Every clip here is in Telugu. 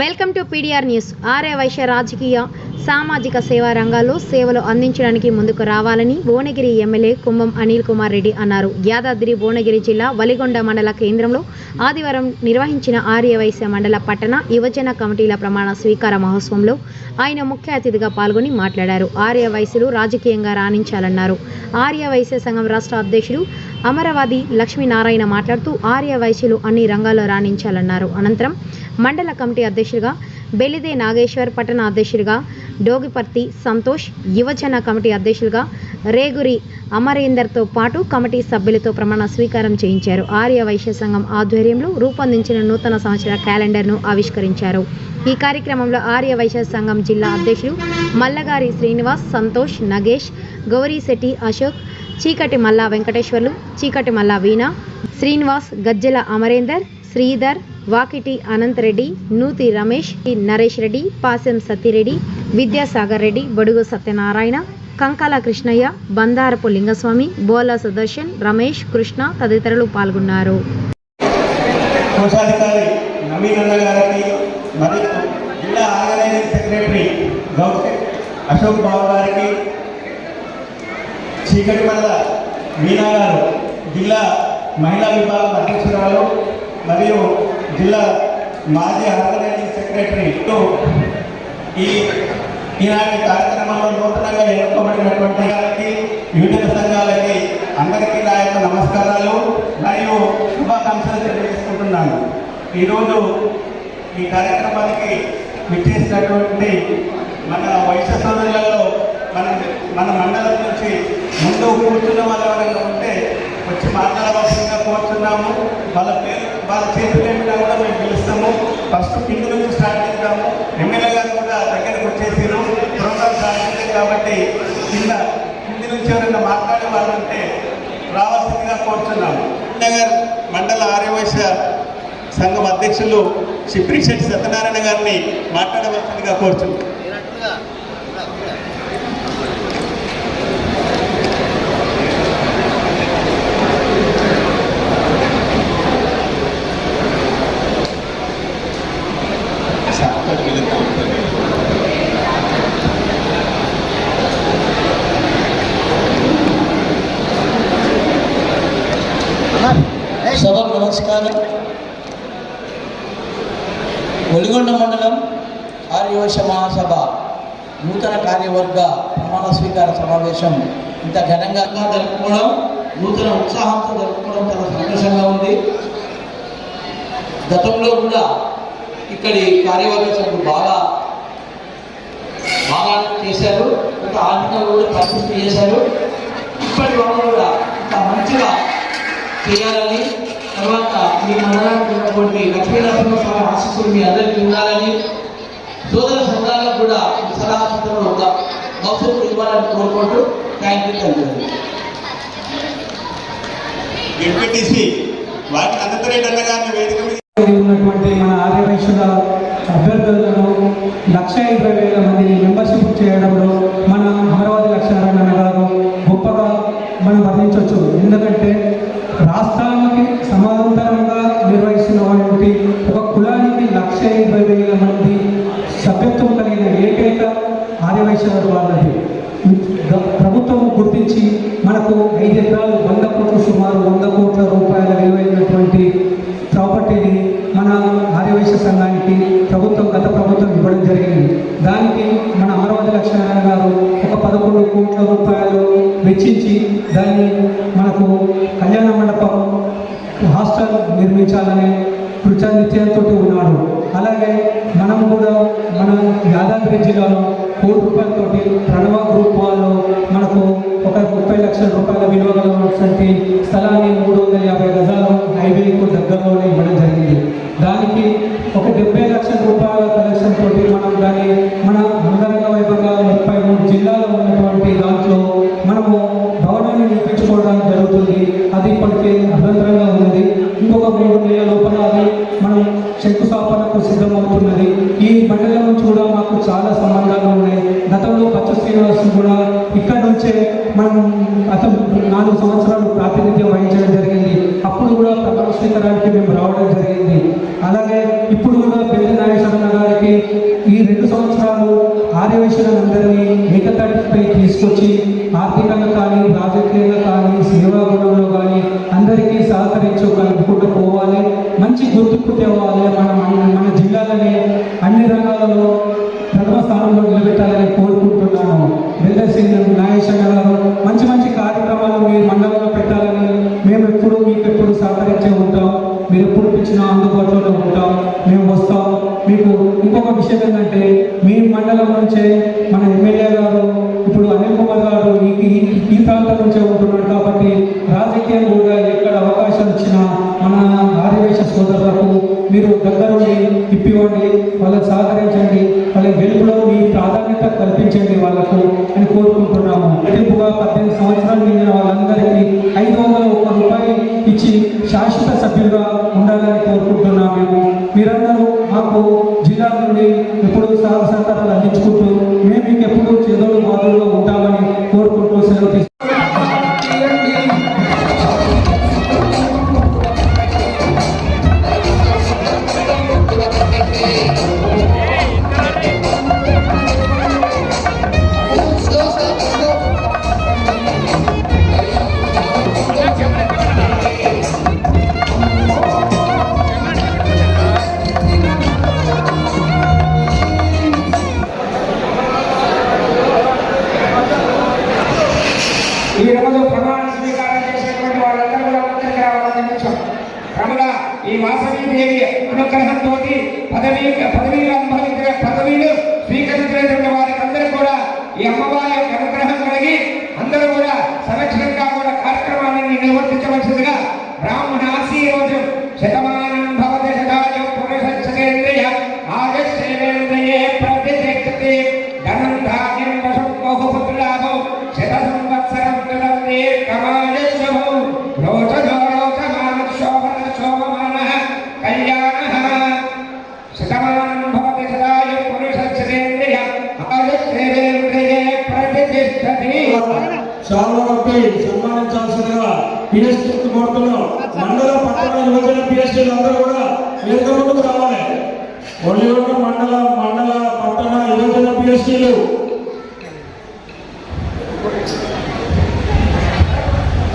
Welcome to PDR news Arya Vysya రాజకీయ సామాజిక సేవా రంగాల్లో సేవలు అందించడానికి ముందుకు రావాలని భువనగిరి ఎమ్మెల్యే కుంభం అనిల్ కుమార్ రెడ్డి అన్నారు. యాదాద్రి భువనగిరి జిల్లా వలిగొండ మండల కేంద్రంలో ఆదివారం నిర్వహించిన ఆర్యవైశ్య మండల పట్టణ యువజన కమిటీల ప్రమాణ స్వీకార మహోత్సవంలో ఆయన ముఖ్య అతిథిగా పాల్గొని మాట్లాడారు. ఆర్య వైశ్యులు రాజకీయంగా రాణించాలన్నారు. ఆర్య వైశ్య సంఘం రాష్ట్ర అధ్యక్షుడు అమరవాది లక్ష్మీనారాయణ మాట్లాడుతూ ఆర్య వైశ్యులు అన్ని రంగాల్లో రాణించాలన్నారు. అనంతరం మండల కమిటీ అధ్యక్షుడిగా బెలిదే నాగేశ్వర్ పట్టణ అధ్యక్షుడిగా డోగిపర్తి సంతోష్ యువజన కమిటీ అధ్యక్షులుగా రేగురి అమరేందర్తో పాటు కమిటీ సభ్యులతో ప్రమాణ స్వీకారం చేయించారు. ఆర్య వైశ్య సంఘం ఆధ్వర్యంలో రూపొందించిన నూతన సంవత్సర క్యాలెండర్ను ఆవిష్కరించారు. ఈ కార్యక్రమంలో ఆర్య వైశ్య సంఘం జిల్లా అధ్యక్షులు మల్లగారి శ్రీనివాస్ సంతోష్ నగేష్ గౌరీశెట్టి అశోక్ చీకటి మల్లా వెంకటేశ్వర్లు చీకటి మల్లా వీణ శ్రీనివాస్ గజ్జెల అమరేందర్ శ్రీధర్ వాకిటి అనంతరెడ్డి నూతి రమేష్ నరేష్ రెడ్డి పాసెం సత్తిరెడ్డి విద్యాసాగర్ రెడ్డి బడుగు సత్యనారాయణ కంకాల కృష్ణయ్య బందారపు లింగస్వామి బోల సుదర్శన్ రమేష్ కృష్ణ తదితరులు పాల్గొన్నారు. అశోక్ బాబు గారికి చీకటి మల్ల మీనా గారు జిల్లా మహిళా విభాగం అధ్యక్షురాలు మరియు జిల్లా మాజీ ఆర్గనైజింగ్ సెక్రటరీ ఈ ఈనాటి కార్యక్రమంలో నూతనంగా ఎన్నుకోబడినటువంటి వారికి వివిధ సంఘాలకి అందరికీ నా యొక్క నమస్కారాలు మరియు శుభాకాంక్షలు తెలియజేసుకుంటున్నాను. ఈరోజు ఈ కార్యక్రమానికి విచ్చేసినటువంటి మన వైశ్య సోదరులలో మన మన మండలం నుంచి ముందు కూర్చున్న వాళ్ళు ఎవరైనా ఉంటే వచ్చి మాట్లాడవలసిందిగా కోరుతున్నాము వాళ్ళ పేరు వాళ్ళ చేతులు ఏమిటా కూడా మేము పిలుస్తాము. ఫస్ట్ కింద నుంచి స్టార్ట్ చేద్దాము. ఎమ్మెల్యే గారు కూడా దగ్గరకు వచ్చేసారు. ప్రోగ్రామ్ స్టార్ట్ కాబట్టి కింద కింది నుంచి ఎవరైనా మాట్లాడే రావాల్సిందిగా కోరుతున్నాము నగర్ మండల ఆర్యవైశ్య సంఘం అధ్యక్షులు శిప్రిశెట్టి సత్యనారాయణ గారిని మాట్లాడవలసిందిగా కోరుతున్నాం సభకు నమస్కారం ఒలిగొండ మండలం ఆర్యవైశ్య మహాసభ నూతన కార్యవర్గ ప్రమాణ స్వీకార సమావేశం. ఇంత ఘనంగా జరుపుకోవడం నూతన ఉత్సాహంతో జరుపుకోవడం చాలా సంతోషంగా ఉంది. గతంలో కూడా ఇక్కడి కార్యవర్గ సభ్యులు బాగా బాగా చేశారు. ఒక ఆర్థికంగా కూడా పరిస్థితి చేశారు. ఇప్పటి వాళ్ళు కూడా ఇంత మంచిగా చేయాలని తర్వాత మీ మండలానికి ఉన్నటువంటి లక్ష్మీనరసింహ స్వామి ఆశీస్సులు మీ అందరికీ ఉండాలని సోదర సంఘ కూడా ఈ సలహా సూత్రంలో ఒక భవిష్యత్తు ఇవ్వాలని కోరుకుంటూ thank you thank you MPTC గారిని వేదిక మీద ఉన్నటువంటి మన ఆర్యవైశ్యుల అభ్యర్థులను లక్ష ఇరవై వేల మందిని మెంబర్షిప్ చేయడంలో మన అమరావతి లక్ష్మీనారాయణ గారు గొప్పగా మనం వర్ణించవచ్చు. ఎందుకంటే రాష్ట్రానికి సమాంతరంగా నిర్వహిస్తున్నటువంటి ఒక కులానికి లక్ష ఇరవై వేల మంది సభ్యత్వం కలిగిన ఏకైక ఆర్యవైశ్య వాళ్ళది నిర్మించాలని నిర్మించాలనే కృతనిశ్చయంతో ఉన్నాడు. అలాగే మనం కూడా మన యాదాద్రి జిల్లాలో కోటి రూపాయలతో ప్రణవ గ్రూప్ వాళ్ళు మనకు ఒక ముప్పై లక్షల రూపాయల విలువ గలటువంటి స్థలాన్ని మూడు వందల యాభై గజాలు హైవేకు దగ్గరలోనే ఇవ్వడం జరిగింది. దానికి ఒక డెబ్బై లక్షల రూపాయల కలెక్షన్ తోటి మనం దాన్ని మన మనం అతను నాలుగు సంవత్సరాలు ప్రాతినిధ్యం వహించడం జరిగింది. అప్పుడు కూడా ప్రమాణ స్వీకారానికి మేము రావడం జరిగింది. అలాగే ఇప్పుడు కూడా పెద్ద నాగేశ్వరరావు ఈ రెండు సంవత్సరాలు ఆర్యవేశ్వరులందరినీ ఏకతాటిపై తీసుకొచ్చి ఆవశ్యకత ఏంటంటే మీ మండలం నుంచే మన ఎమ్మెల్యే గారు ఇప్పుడు అనిల్ కుమార్ గారు ఈ ఈ- ప్రాంతం నుంచే ఉంటున్నాడు కాబట్టి రాజకీయం కూడా ఎక్కడ అవకాశం ఇచ్చినా మన ఆదివేశ సోదరులకు మీరు దగ్గరుండి ఇప్పివ్వండి వాళ్ళకి సహకరించండి వాళ్ళ గెలుపులో మీ ప్రాధాన్యత కల్పించండి వాళ్ళకు అని కోరుకుంటున్నాము. గెలుపుగా పద్దెనిమిది సంవత్సరాలు నిండిన వాళ్ళందరికీ ఐదు వందల ఒక్క రూపాయి ఇచ్చి శాశ్వత సభ్యులుగా ఉండాలని కోరుకుంటున్నాము. మేము మీరందరూ మాకు శ్రీరామ్ నుండి ఎప్పుడూ సహాయ సహకారాలు అందించుకుంటూ మేము మీకు ఎప్పుడూ చేదోడు బాధల్లో ఉంటామని కోరుకుంటూ సెలవు venga, podría శాలువాపై సన్మానించాల్సిందిగా పిఎస్టీ కోరుతున్నాం. మండల పట్టణ యువజన పిఎస్టీలు అందరూ కూడా వేదిక ముందుకు రావాలి. ఒలియోట మండల మండల పట్టణ యువజన పిఎస్టీలు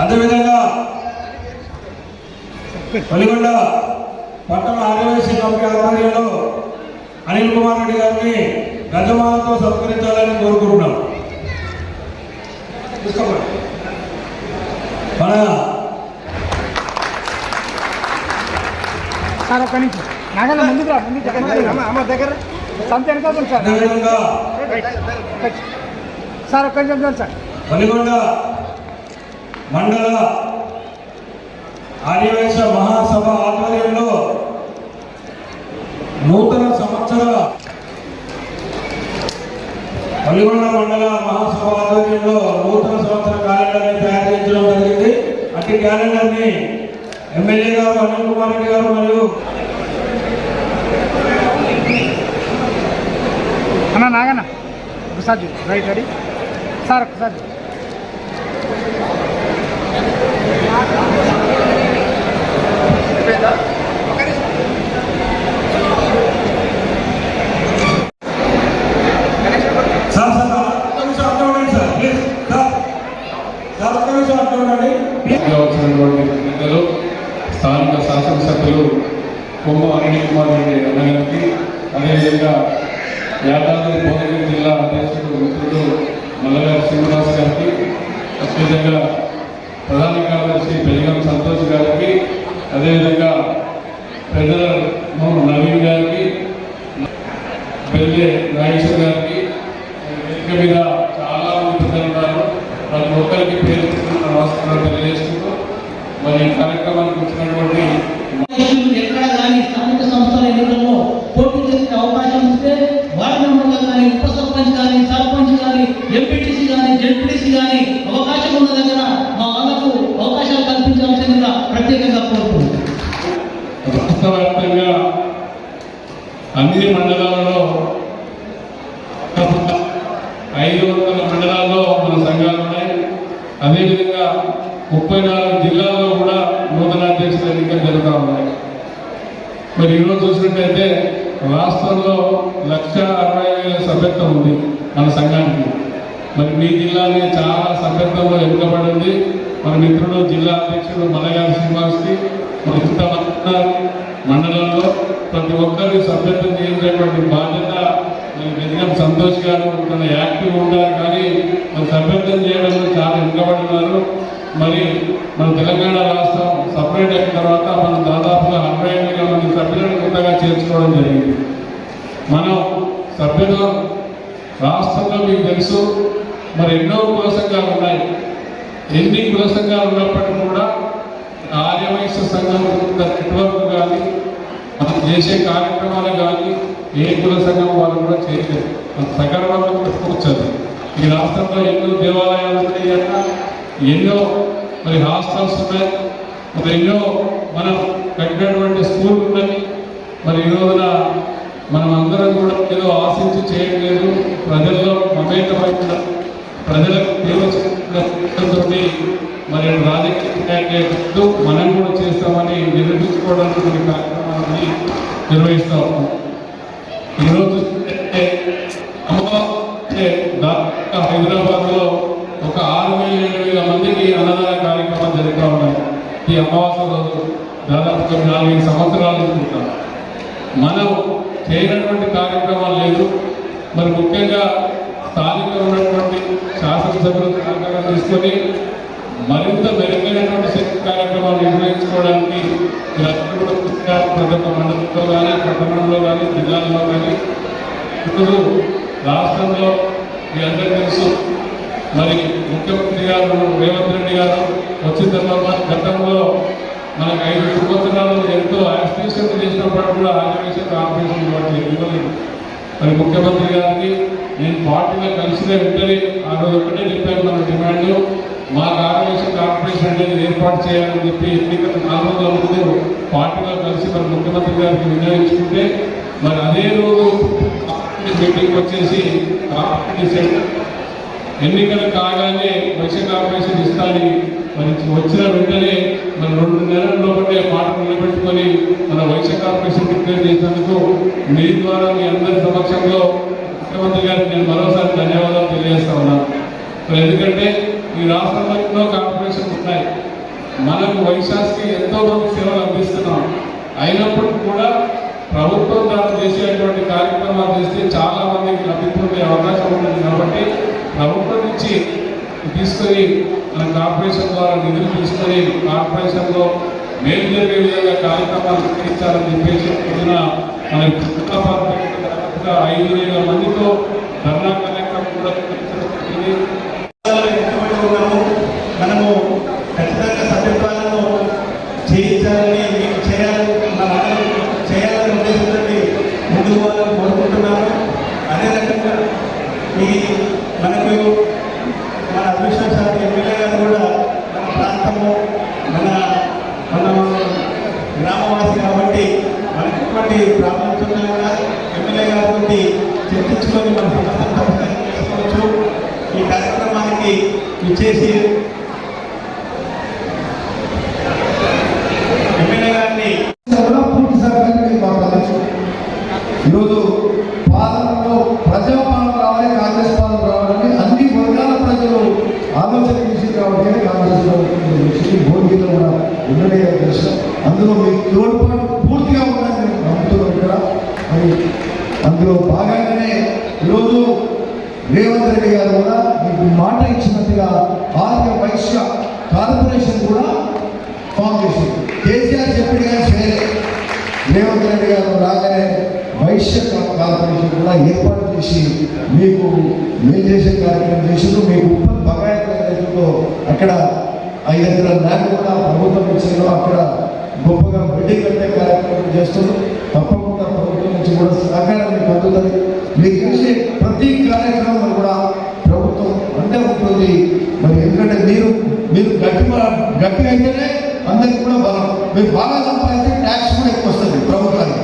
అదేవిధంగా పలిగొండ పట్టణ ఆదివాసీ కమిటీ ఆధ్వర్యంలో అనిల్ కుమార్ రెడ్డి గారిని గజమాలతో సత్కరించాలని కోరుకుంటున్నాం. తీసుకోండి. మన సార్ ఒక్క నిమిషం. నాగన్న ముందుకు రా ముందుకు దగ్గర అమ్మ దగ్గర. సంత వెనకాల సార్. అదేవిధంగా సార్ ఒక్క నిమిషం సార్. పలిగొండ మండల ఆర్యవేశ మహాసభ ఆధ్వర్యంలో నూతన సంవత్సర పల్లిగొండ మండల మహాసభ ఆధ్వర్యంలో నూతన సంవత్సర క్యాలెండర్ని తయారు చేయించడం జరిగింది అట్టి క్యాలెండర్ని ఎమ్మెల్యే గారు అనిల్ కుమార్ రెడ్డి గారు మరియు అన్న నాగన్న ఒకసారి. రైట్ రెడీ సార్ ఒకసారి చూడు. సార్ సార్ ఒక్క నిమిషం అర్థం ఉండండి సార్ ప్లీజ్ సార్ సార్ ఒక్క నిమిషం అర్థం ఉండండి ఇంట్లో వచ్చినటువంటి పెద్దలు స్థానిక శాసనసభ్యులు కొమ్మ అనిల్ కుమార్ రెడ్డి అన్నగారికి అదేవిధంగా యాదాద్రి భువనగిరి జిల్లా అధ్యక్షుడు మిత్రుడు మల్లగారి శ్రీనివాస్ గారికి అదేవిధంగా ప్రధాన కార్యదర్శి బెలిగం సంతోష్ గారికి అదేవిధంగా పెద్దల నవీన్ గారికి బెల్లె నాగేశ్వర్ గారికి వేదిక మీద చాలా మంది పెద్దలు ఉన్నారు ప్రతి ఒక్కరికి పేరు పెట్టుకున్న నమస్కారం తెలియజేసుకుంటూ మరి ఈ కార్యక్రమానికి వచ్చినటువంటి ఎక్కడ కానీ స్థానిక సంస్థల ఎన్నికల్లో పోటీ చేసే అవకాశం ఇస్తే వార్డు మెంబర్గా కానీ ఉప సర్పంచ్ కానీ సర్పంచ్ కానీ ఎంపీటీసీ కానీ జెడ్పీటీసీ కానీ అవకాశం ఉన్న దగ్గర మా వాళ్ళకు అవకాశాలు కల్పించాల్సిందిగా ప్రత్యేకంగా కోరుకుంటున్నాను రాష్ట్ర వ్యాప్తంగా అన్ని మండలాలలో దాదాపుగా ఐదు వందల మండలాల్లో మన సంఘాలు ఉన్నాయి. అదేవిధంగా ముప్పై నాలుగు జిల్లాల్లో కూడా నూతన అధ్యక్షుల ఎన్నికలు జరుగుతూ ఉన్నాయి. మరి ఈరోజు చూసినట్టయితే రాష్ట్రంలో లక్ష అరవై వేల సభ్యత్వం ఉంది మన సంఘానికి. మరి మీ జిల్లానే చాలా సభ్యత్వంలో ఎన్నుకబడింది. మన మిత్రుడు జిల్లా అధ్యక్షుడు మలయాళ శ్రీనివాస్కి మరి ఇంత మండలంలో ప్రతి ఒక్కరిని సభ్యత్వం చేసేటువంటి బాధ్యత నిజంగా గజగం సంతోష్ గారు యాక్టివ్ ఉంటారు కానీ మరి సభ్యత్వం చేయడంలో చాలా వెనుకబడి మరి మన తెలంగాణ రాష్ట్రం సపరేట్ అయిన తర్వాత మనం దాదాపుగా అరవై వేల మంది సభ్యులను కొత్తగా చేర్చుకోవడం జరిగింది. మనం సభ్యులు రాష్ట్రంలో మీకు తెలుసు మరి ఎన్నో కుల ఉన్నాయి. ఎన్ని కుల ఉన్నప్పటికీ కూడా ఆర్యవైశ్య సంఘం నెట్వర్క్ కానీ మనం చేసే కార్యక్రమాలు కానీ ఏ కుల సంఘం వాళ్ళు కూడా చేయలేదు. మన సగర్వంగా చెప్పుకోవచ్చు ఈ రాష్ట్రంలో ఎన్నో దేవాలయాలు ఉన్నాయి అన్న ఎన్నో మరి హాస్టల్స్ ఉన్నాయి మరి ఎన్నో మనం కట్టినటువంటి స్కూల్ ఉన్నాయి. మరి ఈ రోజున మనం అందరం కూడా ఏదో ఆశించి చేయట్లేదు ప్రజల్లో మమేకమైన ప్రజలకు దేవతో మరి రాజకీయ మనం కూడా చేస్తామని నిరూపించుకోవడానికి కొన్ని కార్యక్రమాలని నిర్వహిస్తా ఉన్నాం. ఈరోజు చూస్తే హైదరాబాద్లో ఒక ఆరు వేల ఏడు వేల మందికి అన్నదాన కార్యక్రమాలు జరుగుతూ ఉన్నాయి. ఈ అమావాస రోజు దాదాపు నాలుగైదు సంవత్సరాలు అనుకుంటాం. మనం చేయనటువంటి కార్యక్రమాలు లేదు. మరి ముఖ్యంగా స్థానిక ఉన్నటువంటి శాసనసభ్యులు సహకారం తీసుకొని మరింత మెరుగైనటువంటి శక్తి కార్యక్రమాలు నిర్వహించుకోవడానికి మీరందరూ కూడా మండలంలో కానీ పట్టణంలో కానీ జిల్లాల్లో కానీ ఇప్పుడు రాష్ట్రంలో మీ అందరికీ తెలుసు. మరి ముఖ్యమంత్రి గారు రేవంత్ రెడ్డి గారు వచ్చిన తర్వాత గతంలో మనకు ఐదు సంవత్సరాలు ఎంతో యాక్సిడేషన్ చేసినప్పుడు కూడా ఆర్గనైజేషన్ ఆపరేషన్ వాటి ఇవ్వలేదు మరి ముఖ్యమంత్రి గారికి నేను పార్టీలో కలిసిన వెంటనే ఆ రోజు ఒకటే చెప్పాను మన డిమాండ్. మా ఆర్గనైజేషన్ కార్పొరేషన్ అనేది ఏర్పాటు చేయాలని చెప్పి ఎన్నికల నాలుగు రోజుల ముందు పార్టీలో కలిసి మరి ముఖ్యమంత్రి గారికి వినియోగించుకుంటే మరి అదే రోజు మీటింగ్ వచ్చేసి ఎన్నికలు కాగానే వైశ్య కార్పొరేషన్ ఇస్తాని మరి వచ్చిన వెంటనే మన రెండు నెలల లోపలే మాట నిలబెట్టుకొని మన వైశ్య కార్పొరేషన్ డిక్లేర్ చేసినందుకు మీ ద్వారా మీ అందరి సమక్షంలో ముఖ్యమంత్రి గారికి నేను మరోసారి ధన్యవాదాలు తెలియజేస్తా ఉన్నాను. ఎందుకంటే ఈ రాష్ట్రంలో ఎన్నో కార్పొరేషన్స్ ఉన్నాయి. మనకు వైశాస్కి ఎంతో మంది సేవలు అందిస్తున్నాం. అయినప్పటికీ కూడా ప్రభుత్వం ద్వారా చేసేటువంటి కార్యక్రమాలు చేస్తే చాలా మందికి లబ్ధి పొందే అవకాశం ఉంటుంది. కాబట్టి ప్రభుత్వం నుంచి తీసుకొని మన కార్పొరేషన్ ద్వారా నిధులు తీసుకొని కార్పొరేషన్లో మేలు జరిగే విధంగా కార్యక్రమాలు నిర్వహించాలని చెప్పేసి పొందిన మన ఐదు వేల మందితో ధర్నా కార్యక్రమం కూడా నిర్వహించడం జరిగింది. వెనుకబడి ఉన్నాము మనము ఖచ్చితంగా సభ్యత్వాలను చేయించాలని మీకు చేయాలని మన అందరం చేయాలని ఉద్దేశంతో ముందుకు పోవాలని కోరుకుంటున్నాను అదే రకంగా ఈ మనకు మన అదృష్టం శాఖ ఎమ్మెల్యే గారు కూడా మన ప్రాంతము మన మన గ్రామవాసి కాబట్టి మనకి ఎటువంటి ప్రాబ్లమ్స్ ఉన్నా కూడా ఎమ్మెల్యే గారితో తీసుకొని మనం ఈ కార్యక్రమానికి విచ్చేసి మాట ఇచ్చినట్టుగా ఆర్య వైశ్య కార్పొరేషన్ కూడా ఫామ్ చేసింది. కేసీఆర్ చెప్పినగా చేయలేదు రేవంత్ రెడ్డి గారు రాగానే వైశ్య కార్పొరేషన్ కూడా ఏర్పాటు చేసి మీకు మేలు చేసే కార్యక్రమం చేసిండు మీకు ఉప్పల్ అక్కడ ఐదు ఎకరాల ల్యాండ్ కూడా ప్రభుత్వం ఇచ్చిందో అక్కడ గొప్పగా బిల్డింగ్ కట్టే కార్యక్రమం చేస్తున్నారు తప్పకుండా ప్రభుత్వం నుంచి కూడా సహకారం మీకు అందుతుంది. మీకు చేసే ప్రతి కార్యక్రమం కూడా అంటే ఉంటుంది మరి ఎందుకంటే మీరు మీరు గట్టి గట్టి అయితేనే అందరికి కూడా బలం. మీరు బాగా సంపాదిస్తే ట్యాక్స్ కూడా ఎక్కువ వస్తుంది ప్రభుత్వానికి.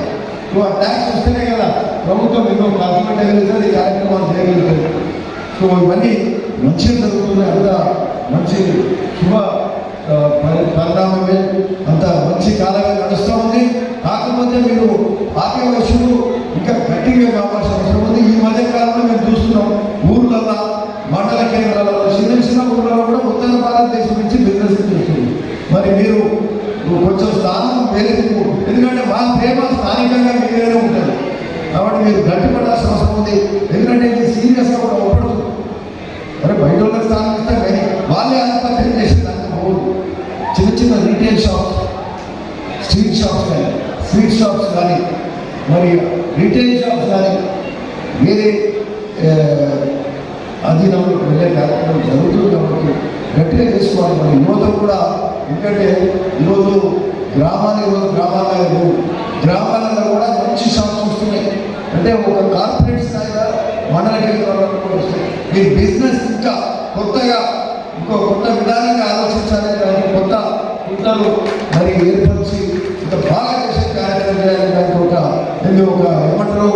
సో ఆ ట్యాక్స్ వస్తేనే కదా ప్రభుత్వం ఎన్నో ఖర్చు పెట్టగలుగుతుంది కార్యక్రమాలు చేయగలుగుతుంది. సో ఇవన్నీ మంచిగా జరుగుతుంది అంత మంచి శుభ పరిణామమే. అంత మంచి కాలంగా నడుస్తూ ఉంది. కాకపోతే మీరు ఆర్య వస్తువులు ఇంకా గట్టిగా కావాల్సిన అవసరం ఉంది. ఈ మధ్య కాలంలో మేము చూస్తున్నాం ఊర్లల్లో మండల కేంద్రాలలో చిన్న చిన్న ఊళ్ళలో కూడా ఉత్తర భారతదేశం నుంచి బిజినెస్ చేస్తుంది మరి మీరు కొంచెం స్థానం వేరే ఎందుకంటే మా ప్రేమ స్థానికంగా మీ ఉంటుంది. కాబట్టి మీరు గట్టిపడాల్సిన అవసరం ఉంది. ఎందుకంటే ఇది సీరియస్గా కూడా ఉండదు అరే బయట వాళ్ళకి స్థానం ఇస్తే కానీ వాళ్ళే ఆత్మహత్య చేసింది అంత చిన్న చిన్న రీటైల్ షాప్స్ స్ట్రీట్ షాప్స్ కానీ స్వీట్ షాప్స్ కానీ మరి రీటైల్ షాప్స్ కానీ వేరే ఆ, అధీనంలో వెళ్ళే కార్యక్రమం జరుగుతుంది కాబట్టి గట్టిగా చేసుకోవాలి. మరి యువతం కూడా ఎందుకంటే ఈరోజు గ్రామాలు ఈరోజు గ్రామాల్లో లేవు. గ్రామాలలో కూడా మంచి షాప్స్ వస్తున్నాయి. అంటే ఒక కార్పొరేట్ స్థాయిలో మండల కేంద్రాలలో కూడా బిజినెస్ ఇంకా కొత్తగా ఇంకో కొత్త విధానంగా ఆలోచించాలని దానికి కొత్త కుట్రలు మరి ఏర్పరిచి ఇంకా బాగా చేసే కార్యక్రమం చేయాలి దానికి ఒక ఒక ఏమంటారు?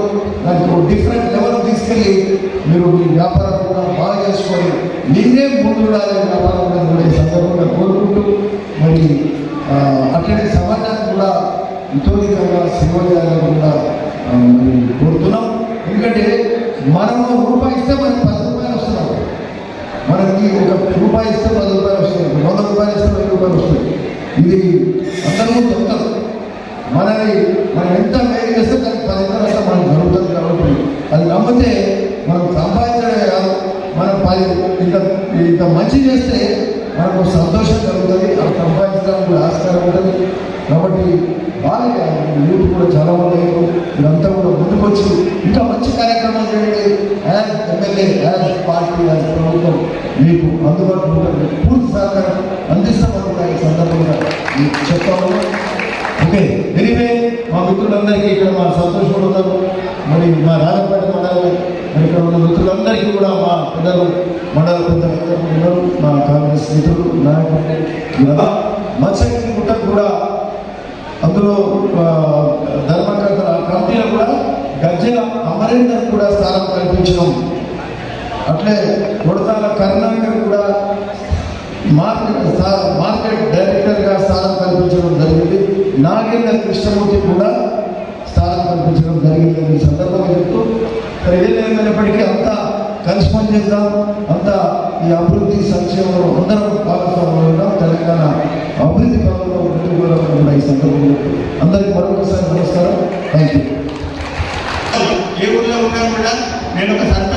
దానికి ఒక డిఫరెంట్ లెవెల్ తీసుకెళ్ళి మీరు మీ వ్యాపారం కూడా బాగా చేసుకొని మీరే ముందుండాలి వ్యాపారం కూడా సందర్భంగా కోరుకుంటూ మరి అట్లనే సమాజానికి కూడా ఇతోధికంగా సేవ చేయాలని కూడా కోరుతున్నాం. ఎందుకంటే మనం రూపాయి ఇస్తే మనకి పది రూపాయలు వస్తున్నాం మనకి ఒక రూపాయి ఇస్తే పది రూపాయలు వస్తాయి వంద రూపాయలు ఇస్తే పది రూపాయలు వస్తాయి ఇది అందరూ చెప్తారు. మనది మనం ఎంత మేలు చేస్తే దానికి పది ఎకరాలు మనకు జరుగుతుంది కాబట్టి అది నమ్మితే మనం సంపాదించడమే కాదు మనం పది ఇంత ఇంత మంచి చేస్తే మనకు సంతోషం కలుగుతుంది అది సంపాదించడానికి ఆస్కారం ఉంటుంది. కాబట్టి బాగా యూత్ కూడా చాలా మంది ఇదంతా కూడా ముందుకొచ్చి ఇంకా మంచి కార్యక్రమాలు చేయండి. As MLA as party as ప్రభుత్వం మీకు అందుబాటులో ఉంటుంది. పూర్తి సహకారం అందిస్తామని ఈ సందర్భంగా మీకు చెప్తాము ఓకే ఎనివే మా మిత్రులందరికీ ఇక్కడ మా సంతోషపడతారు. మరి మా రాజపేట మండలం మరి ఇక్కడ ఉన్న మిత్రులందరికీ కూడా మా పెద్దలు మండల పెద్దలందరూ ఉన్నారు. మా కాంగ్రెస్ మిత్రులు నాయకులు మత్స్యగిరి గుట్టకు కూడా అందులో ఆ, ధర్మకర్త కమిటీలో కూడా గజ్జల అమరేందర్ కూడా స్థానం కల్పించడం. అట్లే కొడతాల కరుణాకర్ కూడా మార్కెట్ మార్కెట్ డైరెక్టర్గా స్థానం కల్పించడం జరిగింది. నాగేంద్ర కృష్ణమూర్తి కూడా స్థానం కల్పించడం జరిగింది ఈ సందర్భంగా చెప్తూ మరి ఏది ఏమైనప్పటికీ అంతా కలిసి పనిచేద్దాం అంతా ఈ అభివృద్ధి సంక్షేమంలో అందరం భాగస్వాములు తెలంగాణ అభివృద్ధి పనుల్లో ముందుకు కూడా ఈ సందర్భంలో అందరికీ మరొకసారి నమస్కారం. థ్యాంక్ యూ ఏ ఊళ్ళో ఉన్నా కూడా నేను ఒక సర్పంచ్ ఒక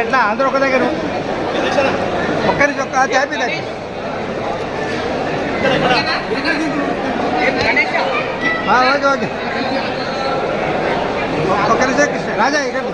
ఎట్లా? అందరూ ఒక దగ్గర ఒక్కరి చొక్క చాపి ఓకే ఓకే. ఒక్కరి రాజా ఇక్కడ